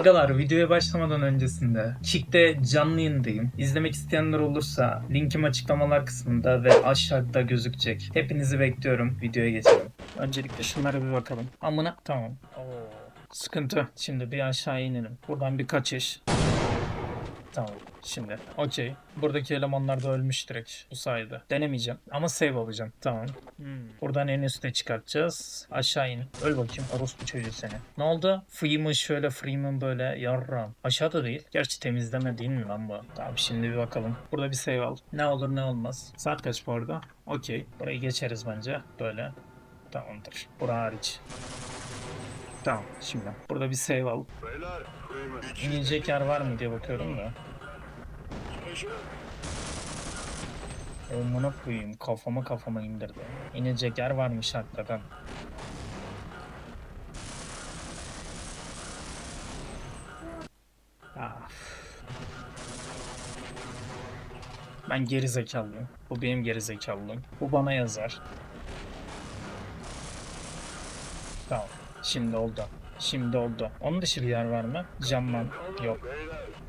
Agalar videoya başlamadan öncesinde Kick'te canlı yayındayım. İzlemek isteyenler olursa linkim açıklamalar kısmında ve aşağıda gözükecek. Hepinizi bekliyorum. Videoya geçelim. Öncelikle şunlara bir bakalım. Amına tamam. Oo. Sıkıntı. Şimdi bir aşağı inelim. Buradan bir kaçış. Tamam. Şimdi okey. Buradaki elemanlar da ölmüş direkt bu sayede. Denemeyeceğim ama save alacağım. Tamam. Hmm. Buradan en üste çıkartacağız. Aşağı in. Öl bakayım. Orospu çocuğu seni. Ne oldu? Freeman şöyle Freeman böyle yarram. Aşağıda değil. Gerçi temizleme değil mi lan bu? Tamam şimdi bir bakalım. Burada bir save al. Ne olur ne olmaz. Saat kaç bu arada? Okey. Burayı geçeriz bence. Böyle. Tamamdır. Bura hariç. Tamam şimdi. Burada bir save al. İnilecek yer var mı diye bakıyorum da. Amına koyayım kafama kafama indirdi. İnecek yer varmış hakikaten. Ah. Ben geri zekalıyım. Bu benim geri zekalılığım. Bu bana yazar. Tamam. Şimdi oldu. Şimdi oldu. Onun dışı bir yer var mı? Camman. Yok.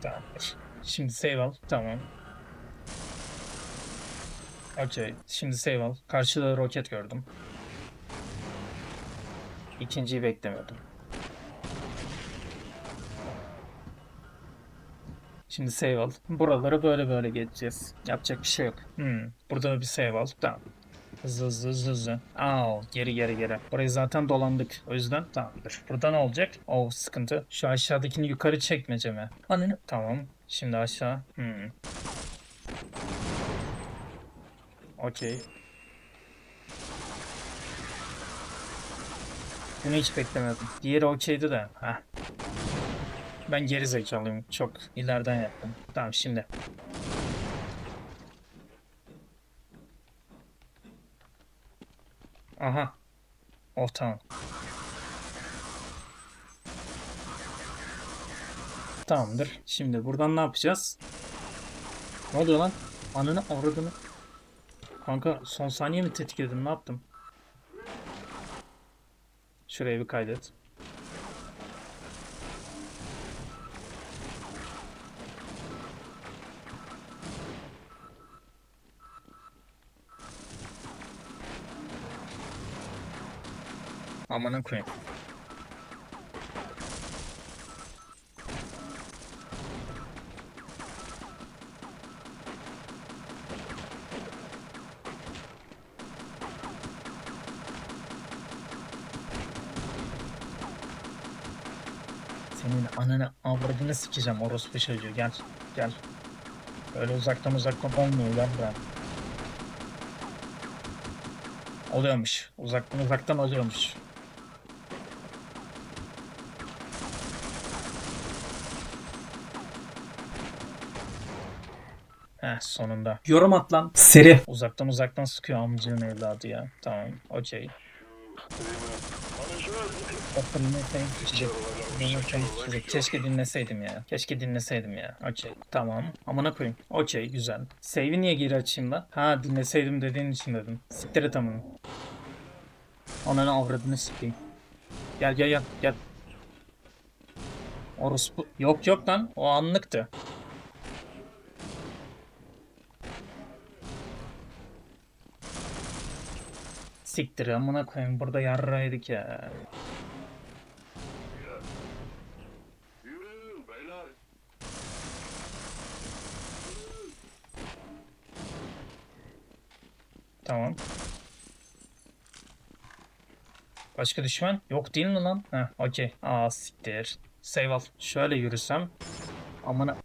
Tamamdır. Şimdi save al. Tamam. Okey. Şimdi save al. Karşıda roket gördüm. İkinciyi beklemiyordum. Şimdi save al. Buraları böyle böyle geçeceğiz. Yapacak bir şey yok. Hmm. Burada bir save al. Tamam. Hızlı hızlı hızlı hızlı. Aa, geri geri geri. Burayı zaten dolandık. O yüzden tamamdır. Burada ne olacak? Oh sıkıntı. Şu aşağıdakini yukarı çekmece mi? Ananı. Tamam. Şimdi aşağı. Hmm. Okey. Bunu hiç beklemiyordum. Diğeri okeydi de. Heh. Ben geri zekalıyım. Çok ileriden yaptım. Tamam şimdi. Aha. Oh tamam. Tamamdır. Şimdi buradan ne yapacağız? Ne oluyor lan? Ananı avradını. Kanka son saniye mi tetikledim? Ne yaptım? Şuraya bir kaydet. Amına koyayım. Senin ananı avradını sikeceğim orospu çocuğu gel gel. Öyle uzaktan uzaktan olmuyor gel buraya. Oluyormuş. Uzaktan uzaktan oluyormuş. Sonunda. Yorum at lan. Seri. Uzaktan uzaktan sıkıyor amcığın evladı ya. Tamam. Okey. Küçücük. Neyin sen küçücük. Keşke dinleseydim ya. Keşke dinleseydim ya. Okey. Tamam. Amına koyayım. Okey güzel. Save'i niye geri açayım lan? Ha dinleseydim dediğin için dedim. Siktir et amına. Ananı avradını sikeyim. Gel gel gel gel. Orospu. Yok yok lan. O anlıktı. Siktir amına koyayım. Burada yarraydık ya. Tamam. Başka düşman? Yok değil mi lan? Heh, okey. Aa siktir. Save al. Şöyle yürüsem. Amına.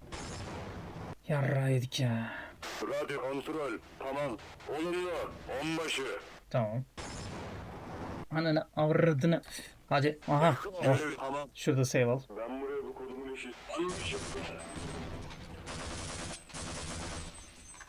Yarraydık ya. Radyo kontrol. Tamam. Oluyor. Onbaşı. Tamam. Ananı avradını. Hadi. Aha. Oh. Şurada save al. Ben buraya bu kodumun işi.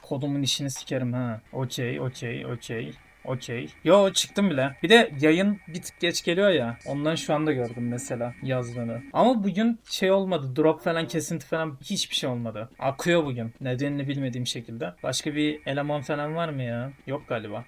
Kodumun işini sikerim ha. Okey, okey, okey. Okey. Yo çıktım bile. Bir de yayın bir tık geç geliyor ya. Ondan şu anda gördüm mesela yazdığını. Ama bugün şey olmadı. Drop falan kesinti falan hiçbir şey olmadı. Akıyor bugün. Nedenini bilmediğim şekilde. Başka bir eleman falan var mı ya? Yok galiba.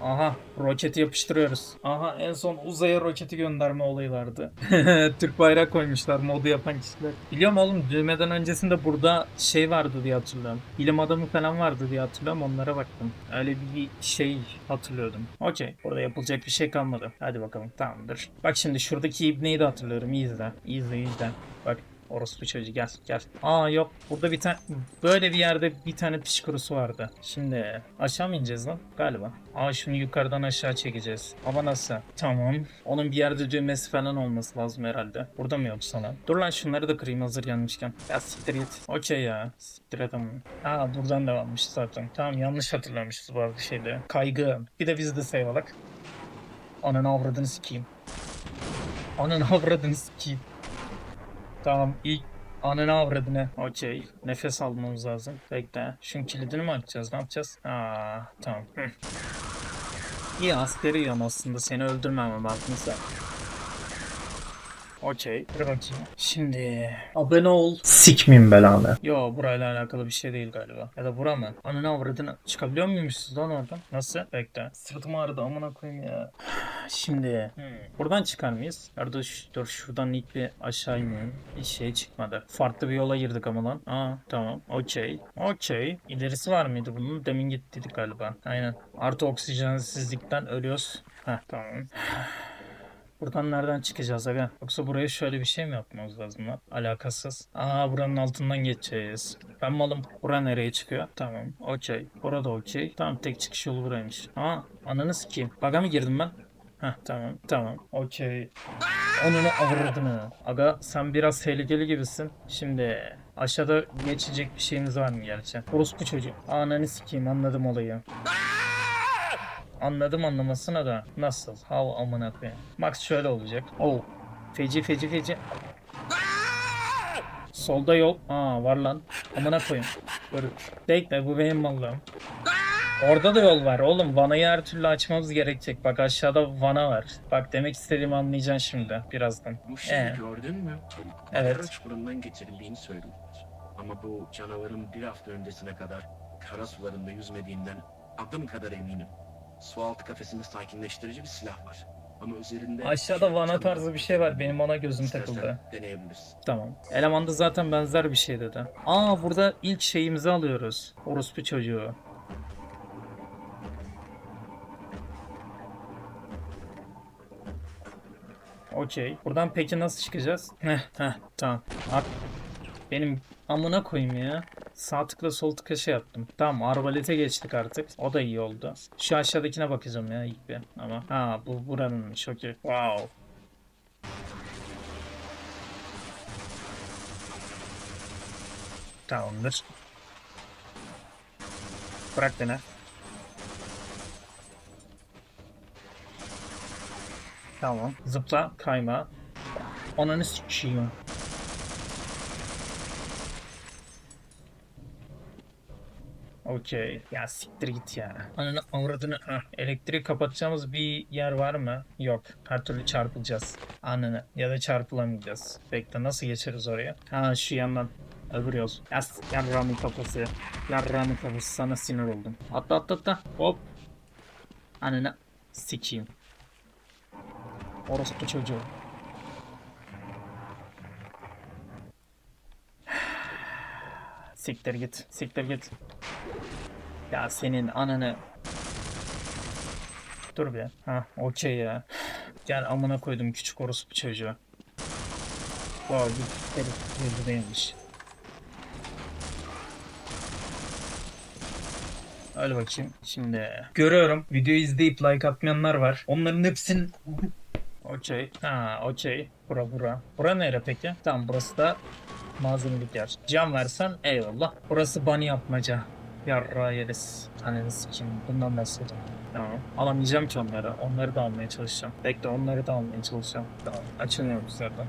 Aha roketi yapıştırıyoruz. Aha en son uzaya roketi gönderme olayı vardı. Türk bayrağı koymuşlar modu yapan kişiler. Biliyorum oğlum düğmeden öncesinde burada şey vardı diye hatırlıyorum. Bilim adamı falan vardı diye hatırlıyorum onlara baktım. Öyle bir şey hatırlıyordum. Okey. Burada yapılacak bir şey kalmadı. Hadi bakalım tamamdır. Bak şimdi şuradaki ibneyi de hatırlıyorum. İyi izle. İyi izle izle. Bak Orospu çocuğu gel gel. Aa yok burada bir tane böyle bir yerde bir tane piş vardı. Şimdi aşağı mı ineceğiz lan? Galiba. Aa şunu yukarıdan aşağı çekeceğiz. Ama nasıl? Tamam. Onun bir yerde düğmesi falan olması lazım herhalde. Burada mı yoksa lan? Dur lan şunları da kırayım hazır gelmişken. Ya siktir git. Okey ya. Siktir ama. Aa buradan devammış zaten. Tamam yanlış hatırlamışız bazı şeyleri. Kaygı. Bir de biz de sayvalak. Ananı avradını sikeyim. Ananı avradını sikeyim. Tamam ilk ananı avradını. Okey. Nefes almamız lazım. Bekle. Şunun kilidini mi açacağız? Ne yapacağız? Aa tamam. İyi askeri yan aslında. Seni öldürmem baktıysa. Okey. Dur bakayım. Şimdi abone ol. Sikmeyeyim belanı. Yo burayla alakalı bir şey değil galiba. Ya da bura mı? Ananı avradını. Çıkabiliyor muymuşuz lan oradan? Nasıl? Bekle. Sırtım ağrıdı amına koyayım ya. Şimdi hmm, buradan çıkar mıyız? Ya dur, ş- dur şuradan ilk bir aşağı inelim. Hiç şey çıkmadı. Farklı bir yola girdik ama lan. Aa tamam. Okey. Okey. İlerisi var mıydı bunun? Demin gittik galiba. Aynen. Artı oksijensizlikten ölüyoruz. Heh tamam. Buradan nereden çıkacağız aga? Yoksa buraya şöyle bir şey mi yapmamız lazım lan? Alakasız. Aa buranın altından geçeceğiz. Ben malım. Bura nereye çıkıyor? Tamam. Okey. Burada okey. Tamam tek çıkış yolu buraymış. Aa ananı sikeyim. Baga mı girdim ben? Heh tamam tamam. Okey. Onunu avırdını. Aga sen biraz tehlikeli gibisin. Şimdi aşağıda geçecek bir şeyimiz var mı gerçi? Orospu çocuğu. Ananı sikeyim anladım olayı. Anladım anlamasına da nasıl? Hav amına koyayım. Max şöyle olacak. Oh. Feci feci feci. Solda yol. Aa var lan. Amına koyayım. Bekle bu benim mallığım. Orada da yol var oğlum. Vanayı her türlü açmamız gerekecek. Bak aşağıda vana var. Bak demek istediğimi anlayacaksın şimdi birazdan. Bu şeyi Ee? gördün mü? Evet. Kara çukurundan geçirildiğini söylediler. Ama bu canavarın bir hafta öncesine kadar kara sularında yüzmediğinden adım kadar eminim. Sualtı kafesinde sakinleştirici bir silah var. Ama üzerinde... Aşağıda vana tarzı bir şey var. Benim ona gözüm İstersen takıldı. deneyebilirsin. Tamam. Elemanda zaten benzer bir şey dedi. Aa burada ilk şeyimizi alıyoruz. Orospu çocuğu. Okey. Buradan peki nasıl çıkacağız? Heh heh tamam. Benim amına koyayım ya. Sağ tıkla sol tıkla şey yaptım. Tamam arbalete geçtik artık. O da iyi oldu. Şu aşağıdakine bakacağım ya ilk bir. Ama ha bu buranınmış okey. Wow. Tamamdır. Bırak beni. Tamam. Zıpla, kayma. Ananı sikeyim. Okey. Ya siktir git ya. Ananı avradını. Hah. Elektrik kapatacağımız bir yer var mı? Yok. Her türlü çarpılacağız. Ananı. Ya da çarpılamayacağız. Bekle nasıl geçeriz oraya? Ha şu yandan. Öbür yol. Yas. Yarrağımın kafası. Yarrağımın kafası. Sana sinir oldum. Atla atla atla. Hop. Ananı sikeyim. Orospu çocuğu. Siktir git. Siktir git. Ya senin ananı. Dur bir. Ha okey ya. Gel amına koydum küçük orospu çocuğu. Wow bir herif değilmiş. Öyle bakayım. Şimdi görüyorum. Videoyu izleyip like atmayanlar var. Onların hepsinin Okey. Ha okey. Bura bura. Bura nere peki? Tamam burası da malzemelik yer. Cam versen eyvallah. Burası bunny yapmaca. Yarra yeriz. Ananı sikeyim. Bundan bahsedeyim. Tamam. Alamayacağım ki onları. Onları da almaya çalışacağım. Bekle onları da almaya çalışacağım. Tamam. Açılmıyor zaten.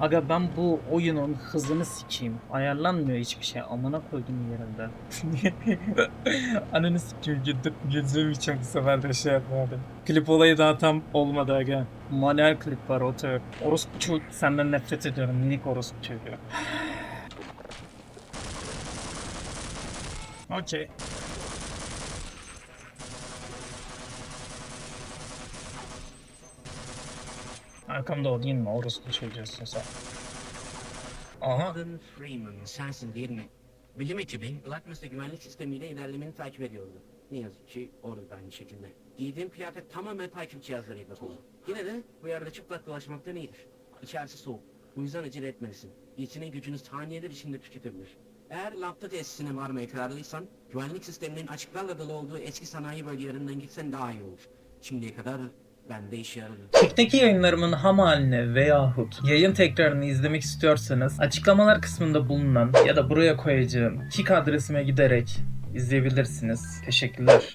Aga ben bu oyunun hızını sikeyim. Ayarlanmıyor hiçbir şey. Amına koydum yerinde. Ananı sikeyim güldüm. Güldüğüm için bu sefer de şey yapmadım. Klip olayı daha tam olmadı aga. Manuel klip var otur. Orospu çocuk. Senden nefret ediyorum minik orospu çocuğu. Okey. Arkamda o değil mi? Orospu çocuğusun sen. Aha. Freeman sensin değil mi? Bilim ekibi Blackness'te güvenlik sistemiyle ilerlemeni takip ediyordu. Ne yazık ki orada da aynı şekilde. Giydiğim kıyafet tamamen takip cihazlarıyla dolu. Yine de bu yerde çıplak dolaşmaktan iyidir. İçerisi soğuk. Bu yüzden acele etmelisin. Yeteneğin gücünü saniyeler içinde tüketebilir. Eğer lapta tesisine varmaya kararlıysan, güvenlik sisteminin açıklarla dolu olduğu eski sanayi bölgelerinden gitsen daha iyi olur. Şimdiye kadar bende işe yaradı. Kick'teki yayınlarımın ham haline veyahut yayın tekrarını izlemek istiyorsanız açıklamalar kısmında bulunan ya da buraya koyacağım Kick adresime giderek izleyebilirsiniz. Teşekkürler.